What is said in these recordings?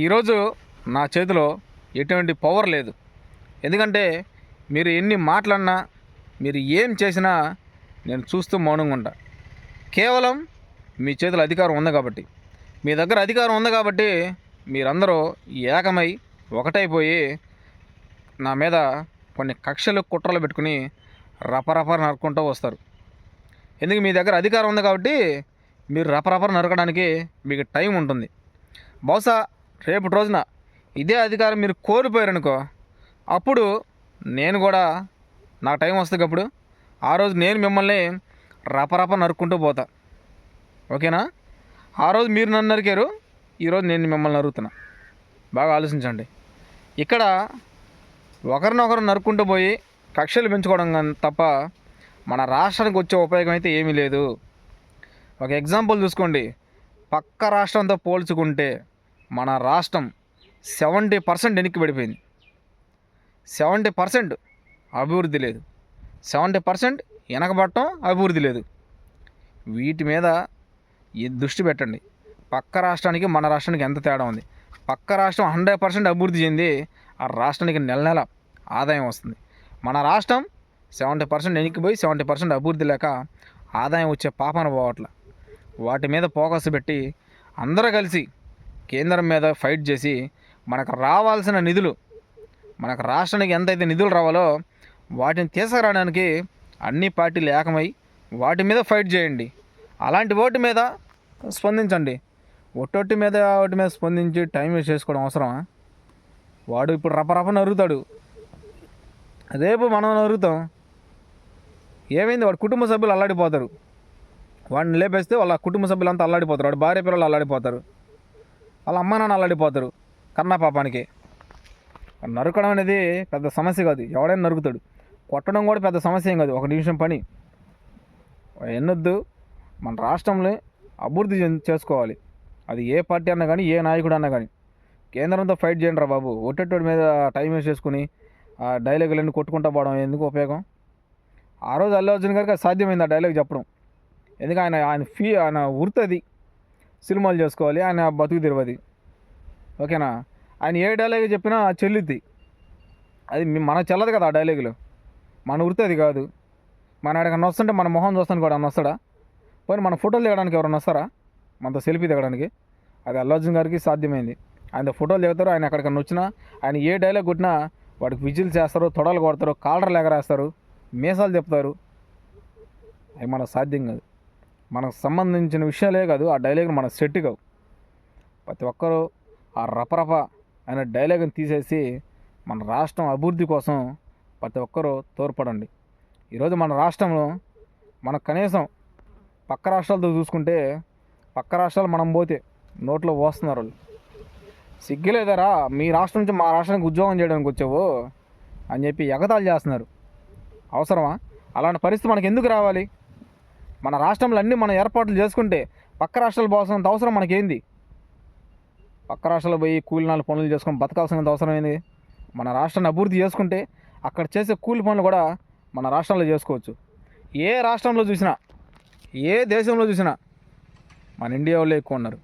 ఈరోజు నా చేతిలో ఎటువంటి పవర్ లేదు. ఎందుకంటే మీరు ఎన్ని మాటలన్నా మీరు ఏం చేసినా నేను చూస్తూ మౌనంగా ఉంటా. కేవలం మీ చేతిలో అధికారం ఉంది కాబట్టి. మీ దగ్గర అధికారం ఉంది కాబట్టి మీరందరూ ఏకమై ఒకటైపోయి నా మీద కొన్ని కక్షలు కుట్రలు పెట్టుకుని రపరపర నరుక్కుంటూ వస్తారు. ఎందుకు మీ దగ్గర అధికారం ఉంది కాబట్టి మీరు రపరపర నరకడానికి మీకు టైం ఉంటుంది. బహుశా రేపటి రోజున ఇదే అధికారం మీరు కోల్పోయారనుకో అప్పుడు నేను కూడా నా టైం వస్తుంది అప్పుడు ఆ రోజు నేను మిమ్మల్ని రపరప నరుక్కుంటూ పోతా. ఓకేనా? ఆ రోజు మీరు నన్ను నరికారు ఈరోజు నేను మిమ్మల్ని నరుకుతున్నా. బాగా ఆలోచించండి. ఇక్కడ ఒకరినొకరు నరుక్కుంటూ పోయి కక్షలు పెంచుకోవడం తప్ప మన రాష్ట్రానికి వచ్చే ఉపయోగం అయితే ఏమీ లేదు. ఒక ఎగ్జాంపుల్ చూసుకోండి. పక్క రాష్ట్రంతో పోల్చుకుంటే మన రాష్ట్రం సెవెంటీ పర్సెంట్ వెనక్కి పడిపోయింది. సెవెంటీ పర్సెంట్ అభివృద్ధి లేదు. సెవెంటీ పర్సెంట్ వెనకబట్టం అభివృద్ధి లేదు. వీటి మీద దృష్టి పెట్టండి. పక్క రాష్ట్రానికి మన రాష్ట్రానికి ఎంత తేడా ఉంది? పక్క రాష్ట్రం హండ్రెడ్ పర్సెంట్ అభివృద్ధి చెంది ఆ రాష్ట్రానికి నెల నెల ఆదాయం వస్తుంది. మన రాష్ట్రం సెవెంటీ పర్సెంట్ వెనక్కిపోయి సెవెంటీ పర్సెంట్ అభివృద్ధి లేక ఆదాయం వచ్చే పాపన పోవట్ల. వాటి మీద ఫోకస్ పెట్టి అందరూ కలిసి కేంద్రం మీద ఫైట్ చేసి మనకు రావాల్సిన నిధులు మనకు రాష్ట్రానికి ఎంతైతే నిధులు రావాలో వాటిని తీసుకురావడానికి అన్ని పార్టీలు ఏకమై వాటి మీద ఫైట్ చేయండి. అలాంటి ఓటు మీద స్పందించండి. ఒట్టొట్టి మీద వాటి మీద స్పందించి టైం వేస్ట్ చేసుకోవడం అవసరమా? వాడు ఇప్పుడు రపరప నరుగుతాడు రేపు మనం నరుగుతాం ఏమైంది? వాడు కుటుంబ సభ్యులు అల్లాడిపోతారు. వాడిని లేపేస్తే వాళ్ళ కుటుంబ సభ్యులంతా అల్లాడిపోతారు. వాడు భార్య పిల్లలు అల్లాడిపోతారు. వాళ్ళ అమ్మ నాన్న అల్లాడిపోతారు కన్నా పాపానికి. నరకడం అనేది పెద్ద సమస్య కాదు. ఎవడైనా నరుకుతాడు. కొట్టడం కూడా పెద్ద సమస్య ఏం కాదు. ఒక నిమిషం పని. ఎన్నొద్దు. మన రాష్ట్రంలో అభివృద్ధి చేసుకోవాలి. అది ఏ పార్టీ అన్నా కానీ ఏ నాయకుడు అన్నా కానీ కేంద్రంతో ఫైట్ చేయండి రా బాబు. ఒట్టెట్టోడి మీద టైం వేస్ట్ చేసుకుని ఆ డైలాగులన్నీ కొట్టుకుంటా పోవడం ఎందుకు ఉపయోగం? ఆ రోజు అల్లు అర్జున్ గారికి సాధ్యమైంది ఆ డైలాగ్ చెప్పడం. ఎందుకు ఆయన ఆయన ఫీ ఆయన వృత్తి సినిమాలు చేసుకోవాలి. ఆయన బతుకు తెరవది ఓకేనా? ఆయన ఏ డైలాగ్ చెప్పినా చెల్లుద్ది. అది మన మనకు చెల్లదు కదా ఆ డైలాగులు మన వృత్తి అది కాదు. మన ఎక్కడికన్నా వస్తుంటే మన మొహం చూస్తాను కూడా అన్న వస్తాడా? పోనీ మన ఫోటోలు దిగడానికి ఎవరైనా వస్తారా? మనతో సెల్ఫీ దిగడానికి. అది అల్లు అర్జున్ గారికి సాధ్యమైంది. ఆయన ఫోటోలు దిగుతారు ఆయన ఎక్కడికన్నా వచ్చినా ఆయన ఏ డైలాగ్ కొట్టినా వాడికి విజిల్స్ చేస్తారు తొడలు కొడతారు కాలర్లు ఎగరేస్తారు మీసాలు చెప్తారు అవి మనకు సాధ్యం కాదు. మనకు సంబంధించిన విషయాలే కాదు ఆ డైలాగ్ మనకు సెట్ కావు. ప్రతి ఒక్కరూ ఆ రపరప అనే డైలాగ్ని తీసేసి మన రాష్ట్రం అభివృద్ధి కోసం ప్రతి ఒక్కరూ తోడ్పడండి. ఈరోజు మన రాష్ట్రంలో మనకు కనీసం పక్క రాష్ట్రాలతో చూసుకుంటే పక్క రాష్ట్రాలు మనం పోతే నోట్లో పోస్తున్నారు వాళ్ళు. సిగ్గులేదరా మీ రాష్ట్రం నుంచి మా రాష్ట్రానికి ఉద్యోగం చేయడానికి వచ్చావు అని చెప్పి ఎగతాళి చేస్తున్నారు. అవసరమా? అలాంటి పరిస్థితి మనకి ఎందుకు రావాలి? మన రాష్ట్రంలో అన్నీ మనం ఏర్పాట్లు చేసుకుంటే పక్క రాష్ట్రాలు పోవాల్సినంత అవసరం మనకేంది? పక్క రాష్ట్రాలు పోయి కూలి నాలుగు పనులు చేసుకొని బతకాల్సినంత అవసరం ఏంది? మన రాష్ట్రాన్ని అభివృద్ధి చేసుకుంటే అక్కడ చేసే కూలి పనులు కూడా మన రాష్ట్రంలో చేసుకోవచ్చు. ఏ రాష్ట్రంలో చూసినా ఏ దేశంలో చూసినా మన ఇండియా వాళ్ళే ఎక్కువ ఉన్నారు.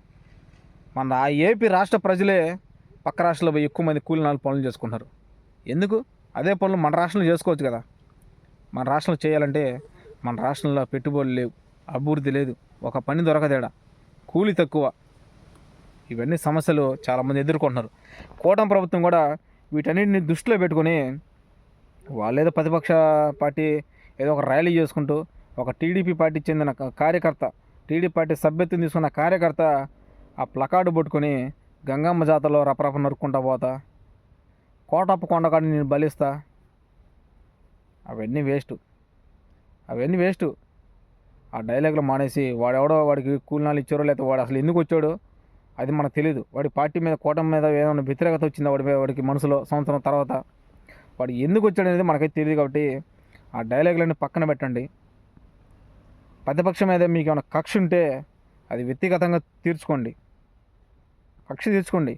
మన ఆ ఏపీ రాష్ట్ర ప్రజలే పక్క రాష్ట్రాల్లో పోయి ఎక్కువ మంది కూలి నాలుగు పనులు చేసుకుంటున్నారు. ఎందుకు? అదే పనులు మన రాష్ట్రంలో చేసుకోవచ్చు కదా. మన రాష్ట్రంలో చేయాలంటే మన రాష్ట్రంలో పెట్టుబడులు లేవు అభివృద్ధి లేదు ఒక పని దొరకదేడా కూలి తక్కువ. ఇవన్నీ సమస్యలు చాలామంది ఎదుర్కొంటున్నారు. కూటమి ప్రభుత్వం కూడా వీటన్నిటిని దృష్టిలో పెట్టుకొని వాళ్ళేదో ప్రతిపక్ష పార్టీ ఏదో ఒక ర్యాలీ చేసుకుంటూ ఒక టీడీపీ పార్టీ చెందిన కార్యకర్త టీడీపీ పార్టీ సభ్యత్వం తీసుకున్న కార్యకర్త ఆ ప్లకార్డు పట్టుకొని గంగమ్మ జాతరలో రపరప నరుక్కుంటా పోతా. కోటప్ప కొండకాడిని నేను బలిస్తా. అవన్నీ వేస్ట్. అవన్నీ వేస్ట్. ఆ డైలాగులు మానేసి వాడెవడో వాడికి కూలినాలు ఇచ్చారో లేకపోతే వాడు అసలు ఎందుకు వచ్చాడో అది మనకు తెలియదు వాడి పార్టీ మీద కూటమి మీద ఏమైనా వ్యతిరేకత వచ్చిందా వాడి వాడికి మనసులో సంవత్సరం తర్వాత? వాడు ఎందుకు వచ్చాడు అనేది మనకైతే తెలియదు కాబట్టి ఆ డైలాగులన్నీ పక్కన పెట్టండి. ప్రతిపక్షం మీద మీకు ఏమైనా కక్ష ఉంటే అది వ్యక్తిగతంగా తీర్చుకోండి. కక్ష తీర్చుకోండి.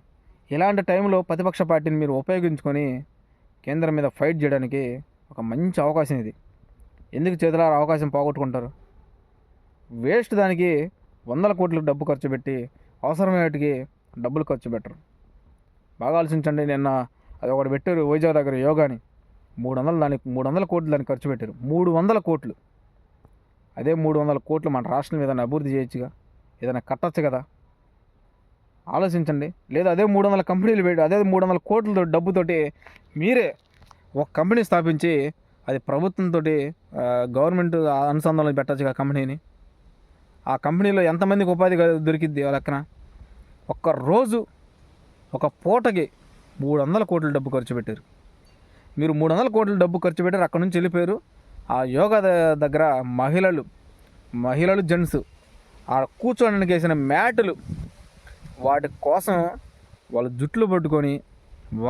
ఇలాంటి టైంలో ప్రతిపక్ష పార్టీని మీరు ఉపయోగించుకొని కేంద్రం మీద ఫైట్ చేయడానికి ఒక మంచి అవకాశం ఇది. ఎందుకు చేతుల అవకాశం పోగొట్టుకుంటారు? వేస్ట్ దానికి వందల కోట్లు డబ్బు ఖర్చు పెట్టి అవసరమయ్యేటికి డబ్బులు ఖర్చు పెట్టరు. బాగా ఆలోచించండి నిన్న అది ఒకటి పెట్టారు వైజాగ్ దగ్గర యోగాని. మూడు వందలు దానికి మూడు వందల కోట్లు దానికి ఖర్చు పెట్టారు. మూడు వందల కోట్లు. అదే మూడు వందల కోట్లు మన రాష్ట్రం ఏదైనా అభివృద్ధి చేయొచ్చుగా? ఏదైనా కట్టచ్చు కదా? ఆలోచించండి. లేదా అదే మూడు వందల కంపెనీలు పెట్టి అదే మూడు వందల కోట్లతో డబ్బుతోటి మీరే ఒక కంపెనీ స్థాపించి అది ప్రభుత్వంతో గవర్నమెంట్ అనుసంధానం పెట్టచ్చు ఆ కంపెనీని. ఆ కంపెనీలో ఎంతమందికి ఉపాధి దొరికిద్ది ఆ లెక్కన? ఒక్క రోజు ఒక పూటకి మూడు వందల కోట్ల డబ్బు ఖర్చు పెట్టారు. మీరు మూడు వందల కోట్ల డబ్బు ఖర్చు పెట్టారు అక్కడ నుంచి వెళ్ళిపోయారు. ఆ యోగా దగ్గర మహిళలు మహిళలు జెంట్స్ ఆ కూర్చోడానికి వేసిన మ్యాటులు వాటి కోసం వాళ్ళు జుట్లు పట్టుకొని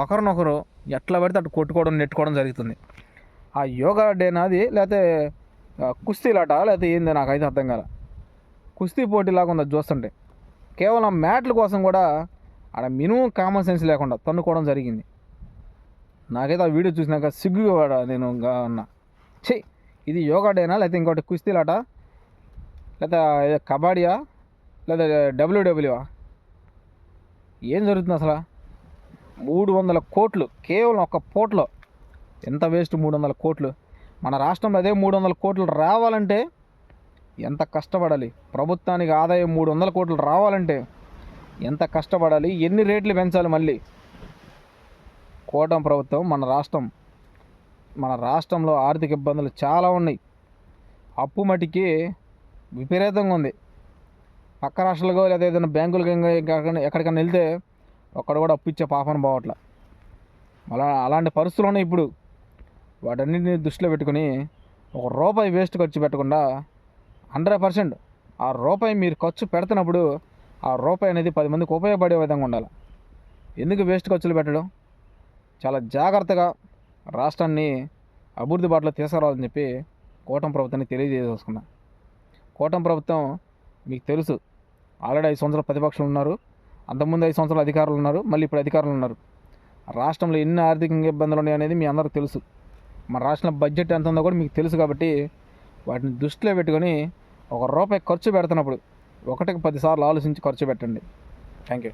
ఒకరినొకరు ఎట్లా పడితే అటు కొట్టుకోవడం నెట్టుకోవడం జరుగుతుంది. ఆ యోగా డే నాది లేకపోతే కుస్తీలాట లేకపోతే ఏంది నాకైతే అర్థం కాల. కుస్తీ పోటీలాగా ఉంది అది చూస్తుంటే కేవలం మ్యాట్ల కోసం కూడా ఆడ మినిమం కామన్ సెన్స్ లేకుండా తన్నుకోవడం జరిగింది. నాకైతే ఆ వీడియో చూసినాక సిగ్గుగా నేను గా ఉన్నా. ఛీ! ఇది యోగా డేనా లేకపోతే ఇంకోటి కుస్తీలాట? లేదా కబాడియా కబడ్డీయా? లేదా డబ్ల్యూడబ్ల్యూఆ ఏం జరుగుతుంది అసలు? మూడు వందల కోట్లు కేవలం ఒక పోట్లో. ఎంత వేస్ట్ మూడు వందల కోట్లు? మన రాష్ట్రంలో అదే మూడు వందల కోట్లు రావాలంటే ఎంత కష్టపడాలి? ప్రభుత్వానికి ఆదాయం మూడు వందల కోట్లు రావాలంటే ఎంత కష్టపడాలి? ఎన్ని రేట్లు పెంచాలి మళ్ళీ? కోటం ప్రభుత్వం మన రాష్ట్రం మన రాష్ట్రంలో ఆర్థిక ఇబ్బందులు చాలా ఉన్నాయి. అప్పు మటికి విపరీతంగా ఉంది. పక్క రాష్ట్రాలకు లేదా ఏదైనా బ్యాంకులకు ఎక్కడికైనా వెళ్తే ఒక్కడ కూడా అప్పు ఇచ్చే పాపన పోవట్ల. అలా అలాంటి పరిస్థితులు ఉన్నాయి ఇప్పుడు. వాటన్నిటిని దృష్టిలో పెట్టుకుని ఒక రూపాయి వేస్ట్ ఖర్చు పెట్టకుండా హండ్రెడ్ పర్సెంట్ ఆ రూపాయి మీరు ఖర్చు పెడుతున్నప్పుడు ఆ రూపాయి అనేది పది మందికి ఉపయోగపడే విధంగా ఉండాలి. ఎందుకు వేస్ట్ ఖర్చులు పెట్టడం? చాలా జాగ్రత్తగా రాష్ట్రాన్ని అభివృద్ధి బాటలో తీసుకురావాలని చెప్పి కూటమి ప్రభుత్వాన్ని తెలియజేసుకున్నా కూటమి ప్రభుత్వం మీకు తెలుసు ఆల్రెడీ ఐదు సంవత్సరాలు ప్రతిపక్షులు ఉన్నారు అంతకుముందు ఐదు సంవత్సరాలు అధికారులు ఉన్నారు మళ్ళీ ఇప్పుడు అధికారులు ఉన్నారు. రాష్ట్రంలో ఎన్ని ఆర్థిక ఇబ్బందులు ఉన్నాయి అనేది మీ అందరికీ తెలుసు. మన రాష్ట్రంలో బడ్జెట్ ఎంత ఉందో కూడా మీకు తెలుసు కాబట్టి వాటిని దృష్టిలో పెట్టుకొని ఒక రూపాయి ఖర్చు పెడుతున్నప్పుడు ఒకటికి పదిసార్లు ఆలోచించి ఖర్చు పెట్టండి. Thank you